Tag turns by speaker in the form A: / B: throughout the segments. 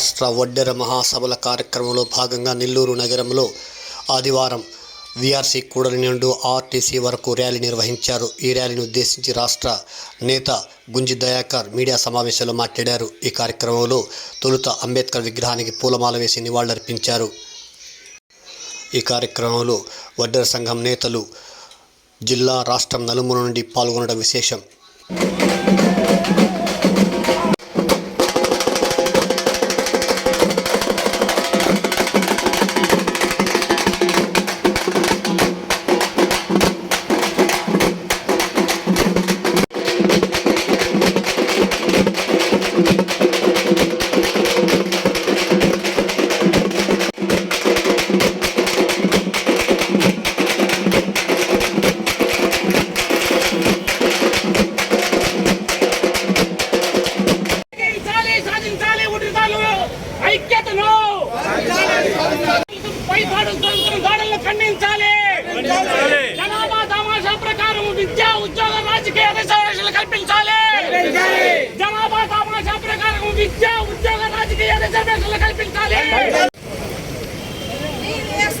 A: రాష్ట్ర వడ్డెర మహాసభల కార్యక్రమంలో భాగంగా నెల్లూరు నగరంలో ఆదివారం వీఆర్సీ కూడలి నుండి ఆర్టీసీ వరకు ర్యాలీ నిర్వహించారు. ఈ ర్యాలీని ఉద్దేశించి రాష్ట్ర నేత గుంజి దయాకర్ మీడియా సమావేశంలో మాట్లాడారు. ఈ కార్యక్రమంలో తొలుత అంబేద్కర్ విగ్రహానికి పూలమాల వేసి నివాళులర్పించారు. ఈ కార్యక్రమంలో వడ్డెర సంఘం నేతలు జిల్లా రాష్ట్రం నలుమూల నుండి పాల్గొనడం విశేషం.
B: దాడులను ఖండించాలి. జనాభా తమాషా ప్రకారం విద్యా ఉద్యోగ రాజకీయ రిజర్వేషన్లు కల్పించాలి. జనాభా తమాషా ప్రకారం విద్యా ఉద్యోగ రాజకీయ రిజర్వేషన్లు కల్పించాలి.
C: టీవీఎస్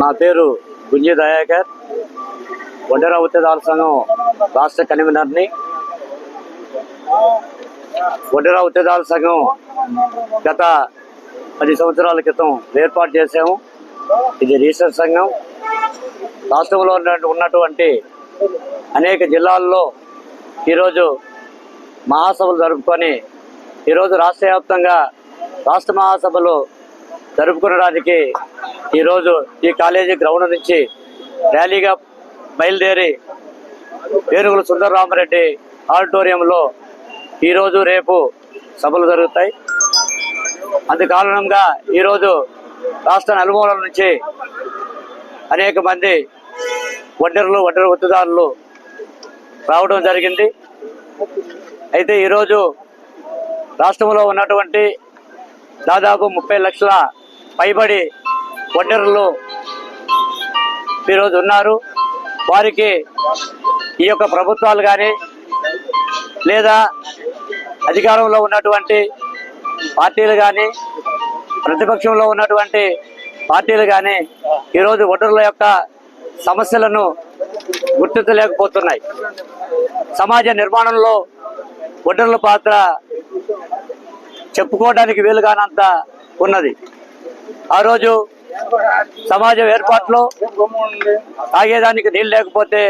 D: నా పేరు గుంజి దయాకర్. ఒంటరి ఉత్తేదాల సంఘం రాష్ట్ర కన్వీనర్ని. ఒంటరి ఉత్తేదాల సంఘం గత పది సంవత్సరాల క్రితం ఏర్పాటు చేసాము ఇది రీసెర్చ్ సంఘం. రాష్ట్రంలో ఉన్నటువంటి అనేక జిల్లాల్లో ఈరోజు మహాసభలు జరుపుకొని ఈరోజు రాష్ట్ర వ్యాప్తంగా రాష్ట్ర మహాసభలు జరుపుకునడానికి ఈరోజు ఈ కాలేజీ గ్రౌండ్ నుంచి ర్యాలీగా బయలుదేరి ఏనుగుల సుందరరామరెడ్డి ఆడిటోరియంలో ఈరోజు రేపు సభలు జరుగుతాయి. అందుకారణంగా ఈరోజు రాష్ట్ర నలుమూలల నుంచి అనేక మంది వడ్డెరలు వడ్డెర ఒత్తుదారులు రావడం జరిగింది. అయితే ఈరోజు రాష్ట్రంలో ఉన్నటువంటి దాదాపు ముప్పై లక్షల పైబడి వడ్డెరలు ఈరోజు ఉన్నారు. వారికి ఈ యొక్క ప్రభుత్వాలు కానీ లేదా అధికారంలో ఉన్నటువంటి పార్టీలు కానీ ప్రతిపక్షంలో ఉన్నటువంటి పార్టీలు కానీ ఈరోజు ఓటర్ల యొక్క సమస్యలను గుర్తించలేకపోతున్నాయి. సమాజ నిర్మాణంలో ఓటర్ల పాత్ర చెప్పుకోవడానికి వీలుగానంత ఉన్నది. ఆ రోజు సమాజం ఏర్పాట్లో తాగేదానికి నీళ్ళు లేకపోతే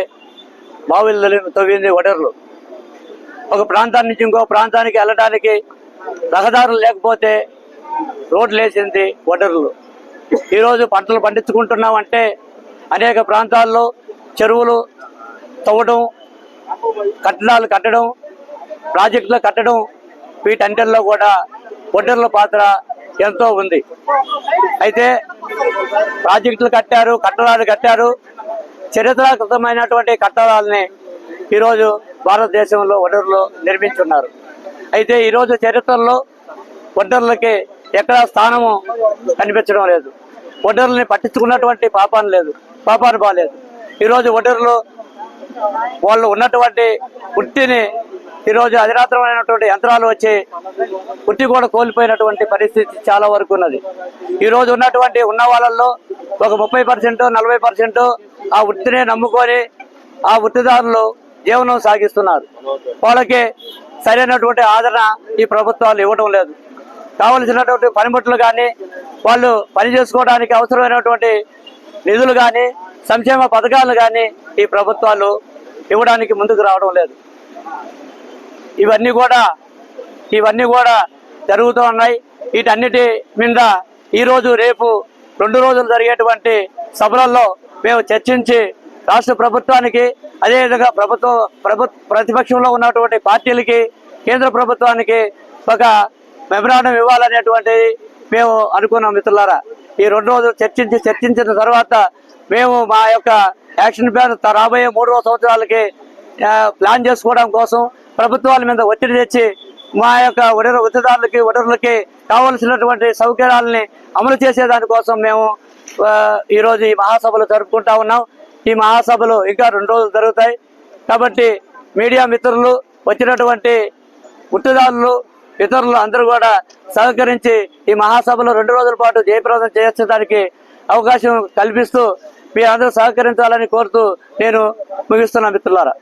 D: బావిలు తవ్వింది ఒడర్లు ఒక ప్రాంతాన్ని నుంచి ఇంకో ప్రాంతానికి వెళ్ళడానికి రహదారులు లేకపోతే రోడ్లు వేసింది ఒడర్లు ఈరోజు పంటలు పండించుకుంటున్నామంటే అనేక ప్రాంతాల్లో చెరువులు తవ్వడం కట్టడాలు కట్టడం ప్రాజెక్టులు కట్టడం వీటన్నిటిలో కూడా ఒడ్డర్ల పాత్ర ఎంతో ఉంది. అయితే ప్రాజెక్టులు కట్టారు కట్టడాలు కట్టారు. చరిత్రాకృతమైనటువంటి కట్టడాలని ఈరోజు భారతదేశంలో ఒడ్డర్లు నిర్మించున్నారు. అయితే ఈరోజు చరిత్రలో వడ్డర్లకి ఎక్కడ స్థానము కనిపించడం లేదు. వడ్డర్లని పట్టించుకున్నటువంటి పాపాన్ని లేదు పాపాను బాలేదు ఈరోజు వడ్డర్లు వాళ్ళు ఉన్నటువంటి వృత్తిని ఈరోజు అధిరాత్రమైనటువంటి యంత్రాలు వచ్చి పుట్టి కూడా కోల్పోయినటువంటి పరిస్థితి చాలా వరకు ఉన్నది. ఈరోజు ఉన్నటువంటి ఉన్న వాళ్ళల్లో ఒక ముప్పై పర్సెంట్ నలభై పర్సెంట్ ఆ వృత్తినే నమ్ముకొని ఆ వృత్తిదారులు జీవనం సాగిస్తున్నారు. వాళ్ళకి సరైనటువంటి ఆదరణ ఈ ప్రభుత్వాలు ఇవ్వడం లేదు. కావలసినటువంటి పనిముట్లు కానీ వాళ్ళు పని చేసుకోవడానికి అవసరమైనటువంటి నిధులు కానీ సంక్షేమ పథకాలు కానీ ఈ ప్రభుత్వాలు ఇవ్వడానికి ముందుకు రావడం లేదు. ఇవన్నీ కూడా ఇవన్నీ కూడా జరుగుతూ ఉన్నాయి. వీటన్నిటి మీద ఈరోజు రేపు రెండు రోజులు జరిగేటువంటి సభలలో మేము చర్చించి రాష్ట్ర ప్రభుత్వానికి అదేవిధంగా ప్రభుత్వ ప్రభు ప్రతిపక్షంలో ఉన్నటువంటి పార్టీలకి కేంద్ర ప్రభుత్వానికి ఒక మెమరాండం ఇవ్వాలనేటువంటిది మేము అనుకున్నాం మిత్రులారా. ఈ రెండు రోజులు చర్చించి చర్చించిన తర్వాత మేము మా యొక్క యాక్షన్ ప్లాన్ త- రాబోయే మూడు సంవత్సరాలకి ప్లాన్ చేసుకోవడం కోసం ప్రభుత్వాల మీద ఒత్తిడి తెచ్చి మా యొక్క వడర వృత్తిదారులకి వడరులకి కావలసినటువంటి సౌకర్యాలని అమలు చేసే దానికోసం మేము ఈరోజు ఈ మహాసభలు జరుపుకుంటా ఉన్నాం. ఈ మహాసభలు ఇంకా రెండు రోజులు జరుగుతాయి. కాబట్టి మీడియా మిత్రులు వచ్చినటువంటి వృత్తిదారులు ఇతరులు అందరూ కూడా సహకరించి ఈ మహాసభలో రెండు రోజుల పాటు జయప్రదం చేయించడానికి అవకాశం కల్పిస్తూ మీ అందరూ సహకరించాలని కోరుతూ నేను ముగిస్తున్నా మిత్రులారా.